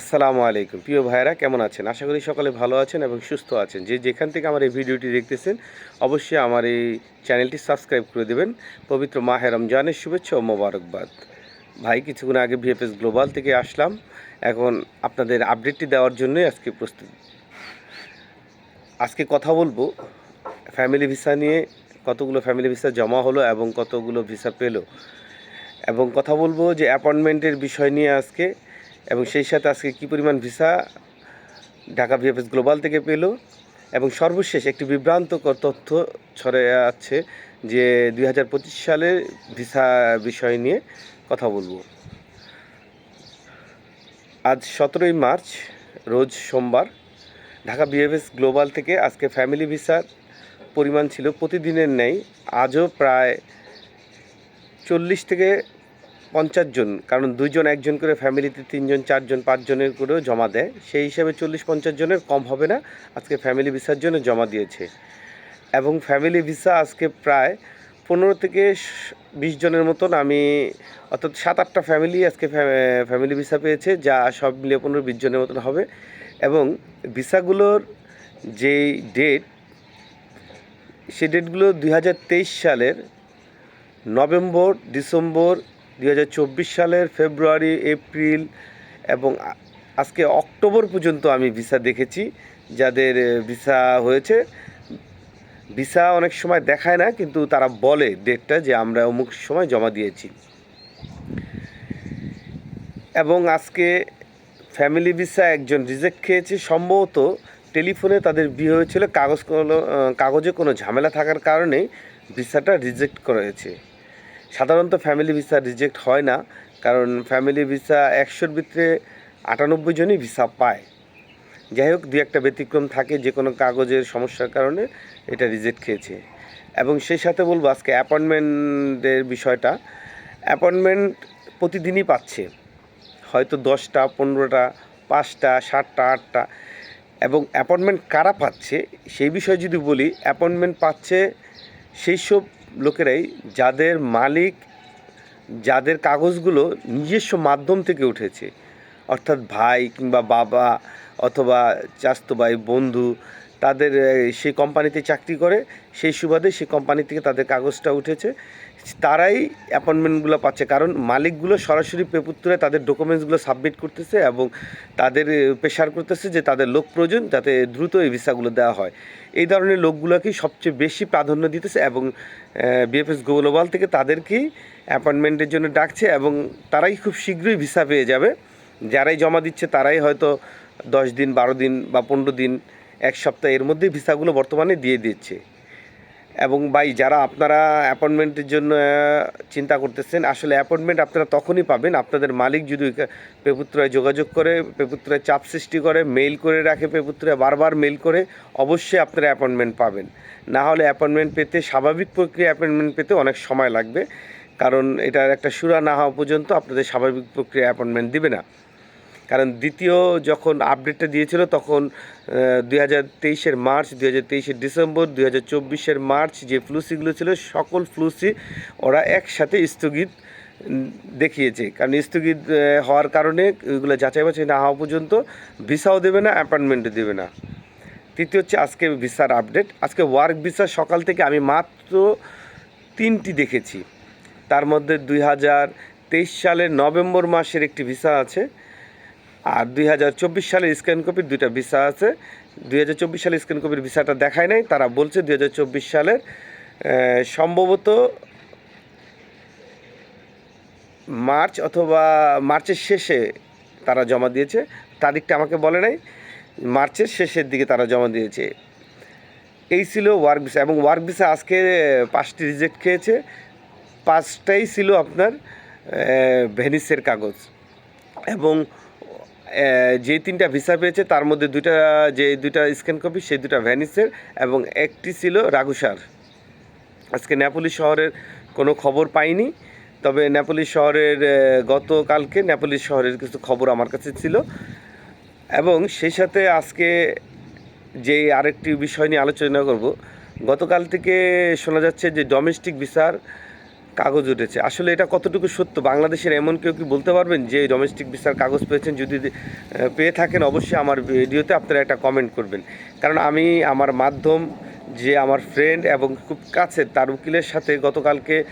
আসসালামু আলাইকুম। প্রিয় ভাইরা কেমন আছেন? আশা করি সকলে ভালো আছেন এবং সুস্থ আছেন। যে যেখান থেকে আমার এই ভিডিওটি দেখতেছেন, অবশ্যই আমার এই চ্যানেলটি সাবস্ক্রাইব করে দেবেন। পবিত্র মাহে রমজানের শুভেচ্ছা ও মোবারকবাদ। ভাই, কিছুক্ষণ আগে ভিএফএস গ্লোবাল থেকে আসলাম। এখন আপনাদের আপডেটটি দেওয়ার জন্যই আজকে প্রস্তুত। আজকে কথা বলব ফ্যামিলি ভিসা নিয়ে, কতগুলো ফ্যামিলি ভিসা জমা হলো এবং কতগুলো ভিসা পেল। এবং কথা বলব যে অ্যাপয়েন্টমেন্টের বিষয় নিয়ে আজকে। এবং সেই সাথে আজকে কী পরিমাণ ভিসা ঢাকা ভিএফএস গ্লোবাল থেকে পেল এবং সর্বশেষ একটি বিভ্রান্তকর তথ্য ছড়ে আছে যে দুই হাজার পঁচিশ সালের ভিসা বিষয় নিয়ে কথা বলব। আজ সতেরোই মার্চ, রোজ সোমবার, ঢাকা বিএফএস গ্লোবাল থেকে আজকে ফ্যামিলি ভিসার পরিমাণ ছিল প্রতিদিনের নেই আজও প্রায় চল্লিশ থেকে পঞ্চাশ জন, কারণ দুইজন একজন করে ফ্যামিলিতে তিনজন, চারজন, পাঁচজনের করেও জমা দেয়। সেই হিসাবে চল্লিশ পঞ্চাশ জনের কম হবে না, আজকে ফ্যামিলি ভিসার জন্য জমা দিয়েছে। এবং ফ্যামিলি ভিসা আজকে প্রায় পনেরো থেকে বিশ জনের মতন আমি, অর্থাৎ সাত আটটা ফ্যামিলি আজকে ফ্যামিলি ভিসা পেয়েছে, যা সব মিলিয়ে পনেরো বিশ জনের মতন হবে। এবং ভিসাগুলোর যেই ডেট সে ডেটগুলো দু হাজার তেইশ সালের নভেম্বর, ডিসেম্বর দুই হাজার চব্বিশ সালের ফেব্রুয়ারি, এপ্রিল এবং আজকে অক্টোবর পর্যন্ত আমি ভিসা দেখেছি। যাদের ভিসা হয়েছে, ভিসা অনেক সময় দেখায় না, কিন্তু তারা বলে ডেটটা যে আমরা অমুক সময় জমা দিয়েছি। এবং আজকে ফ্যামিলি ভিসা একজন রিজেক্ট খেয়েছে। সম্ভবত টেলিফোনে তাদের বিয়ে হয়েছিল। কাগজ কাগজে কোনো ঝামেলা থাকার কারণে ভিসাটা রিজেক্ট করা হয়েছে। সাধারণত ফ্যামিলি ভিসা রিজেক্ট হয় না, কারণ ফ্যামিলি ভিসা একশোর ভিতরে আটানব্বই জনই ভিসা পায়। যাই হোক দু একটা ব্যতিক্রম থাকে, যে কোনো কাগজের সমস্যার কারণে এটা রিজেক্ট খেয়েছে। এবং সেই সাথে বলব, আজকে অ্যাপয়েন্টমেন্টের বিষয়টা অ্যাপয়েন্টমেন্ট প্রতিদিনই পাচ্ছে। হয়তো দশটা, পনেরোটা, পাঁচটা, সাতটা, আটটা। এবং অ্যাপয়েন্টমেন্ট কারা পাচ্ছে, সেই বিষয়ে যদি বলি অ্যাপয়েন্টমেন্ট পাচ্ছে সেই সব লোকেরাই যাদের মালিক, যাদের কাগজগুলো নিজস্ব মাধ্যম থেকে উঠেছে, অর্থাৎ ভাই কিংবা বাবা অথবা চাস্তো ভাই, বন্ধু, তাদের সেই কোম্পানিতে চাকরি করে, সেই সুবাদে সেই কোম্পানি থেকে তাদের কাগজটা উঠেছে। তারাই অ্যাপয়েন্টমেন্টগুলো পাচ্ছে, কারণ মালিকগুলো সরাসরি পেপুত্রে তাদের ডকুমেন্টসগুলো সাবমিট করতেছে এবং তাদের প্রেশার করতেছে যে তাদের লোক প্রয়োজন যাতে দ্রুত এই ভিসাগুলো দেওয়া হয়। এই ধরনের লোকগুলোকেই সবচেয়ে বেশি প্রাধান্য দিতেছে এবং বিএফএস গ্লোবাল থেকে তাদেরকেই অ্যাপয়েন্টমেন্টের জন্য ডাকছে এবং তারাই খুব শীঘ্রই ভিসা পেয়ে যাবে। যারাই জমা দিচ্ছে তারাই হয়তো দশ দিন, বারো দিন বা পনেরো দিন, এক সপ্তাহ এর মধ্যেই ভিসাগুলো বর্তমানে দিয়ে দিচ্ছে। এবং ভাই, যারা আপনারা অ্যাপয়েন্টমেন্টের জন্য চিন্তা করতেছেন, আসলে অ্যাপয়েন্টমেন্ট আপনারা তখনই পাবেন। আপনাদের মালিক যদি পেপুত্রায় যোগাযোগ করে, পেপুত্রায় চাপ সৃষ্টি করে, মেইল করে রাখে পেপুত্রায়, বারবার মেইল করে, অবশ্যই আপনারা অ্যাপয়েন্টমেন্ট পাবেন। না হলে অ্যাপয়েন্টমেন্ট পেতে, স্বাভাবিক প্রক্রিয়া অ্যাপয়েন্টমেন্ট পেতে অনেক সময় লাগবে। কারণ এটার একটা সুরা না হওয়া পর্যন্ত আপনাদের স্বাভাবিক প্রক্রিয়া অ্যাপয়েন্টমেন্ট দিবে না। কারণ দ্বিতীয় যখন আপডেটটা দিয়েছিল তখন দুই হাজার তেইশের মার্চ, দুই হাজার তেইশের ডিসেম্বর, দুই হাজার চব্বিশের মার্চ যে ফ্লুসিগুলো ছিল, সকল ফ্লুসি ওরা একসাথে স্থগিত দেখিয়েছে। কারণ স্থগিত হওয়ার কারণে ওইগুলো যাচাই বাছাই না হওয়া পর্যন্ত ভিসাও দেবে না অ্যাপয়েন্টমেন্টও দেবে না। তৃতীয় হচ্ছে আজকে ভিসার আপডেট আজকে ওয়ার্ক ভিসা সকাল থেকে আমি মাত্র তিনটি দেখেছি। তার মধ্যে দুই হাজার তেইশ সালের নভেম্বর মাসের একটি ভিসা আছে। আর দুই হাজার চব্বিশ সালের স্ক্যান কপির দুইটা ভিসা আছে। দুই হাজার চব্বিশ সালের স্ক্যান কপির ভিসাটা দেখায় নাই, তারা বলছে দুই হাজার চব্বিশ সালের সম্ভবত মার্চ অথবা মার্চের শেষে তারা জমা দিয়েছে। তারিখটা আমাকে বলে নাই, মার্চের শেষের দিকে তারা জমা দিয়েছে। এই ছিল ওয়ার্ক ভিসা এবং ওয়ার্ক ভিসা আজকে পাঁচটি রিজেক্ট খেয়েছে। পাঁচটাই ছিল আপনার ভেনিসের কাগজ। এবং যে তিনটা ভিসা পেয়েছে, তার মধ্যে দুইটা, যে দুটা স্ক্যান কপি সেই দুটা ভ্যানিসের এবং একটি ছিল রাগুসার আজকে নেপোলি শহরের কোনো খবর পাইনি, তবে নেপোলি শহরের গতকালকে নেপোলি শহরের কিছু খবর আমার কাছে ছিল। এবং সেই সাথে আজকে যে আরেকটি বিষয় নিয়ে আলোচনা করব, গতকাল থেকে শোনা যাচ্ছে যে ডোমেস্টিক ভিসার কাগজ উঠেছে। আসলে এটা কতটুকু সত্য? বাংলাদেশের এমন কেউ কি বলতে পারবেন যে ডোমেস্টিক ভিসার কাগজ পেয়েছেন? যদি পেয়ে থাকেন অবশ্যই আমার ভিডিওতে আপনারা একটা কমেন্ট করবেন। কারণ আমি আমার মাধ্যম যে আমার ফ্রেন্ড এবং খুব কাছে তার উকিলের সাথে গতকালকে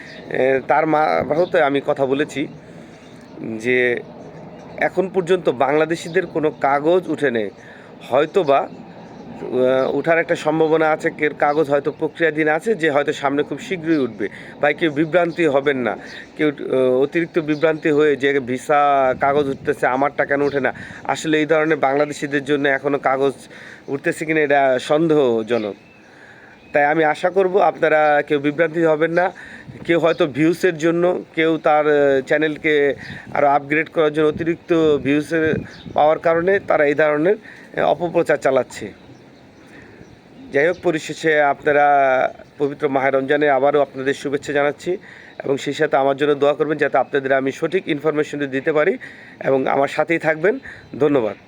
তার মা হতে আমি কথা বলেছি যে এখন পর্যন্ত বাংলাদেশিদের কোনো কাগজ উঠে নেই হয়তো বা আহ, উঠার একটা সম্ভাবনা আছে, কের কাগজ হয়তো প্রক্রিয়াধীন আছে, যে হয়তো সামনে খুব শীঘ্রই উঠবে। বা কেউ বিভ্রান্তি হবেন না। কেউ অতিরিক্ত বিভ্রান্তি হয়ে যে ভিসা কাগজ উঠতেছে, আমারটা কেন ওঠে না? আসলে এই ধরনের বাংলাদেশিদের জন্য এখনও কাগজ উঠতেছে কিনা এটা সন্দেহজনক। তাই আমি আশা করব আপনারা কেউ বিভ্রান্তি হবেন না। কেউ হয়তো ভিউসের জন্য, কেউ তার চ্যানেলকে আরও আপগ্রেড করার জন্য অতিরিক্ত ভিউসের পাওয়ার কারণে তারা এই ধরনের অপপ্রচার চালাচ্ছে। যাই হোক, পরিশেষে আপনারা পবিত্র মাহের রমজানে আবারও আপনাদের শুভেচ্ছা জানাচ্ছি এবং সেই সাথে আমার জন্য দোয়া করবেন যাতে আপনাদের আমি সঠিক ইনফরমেশন দিতে পারি এবং আমার সাথেই থাকবেন। ধন্যবাদ।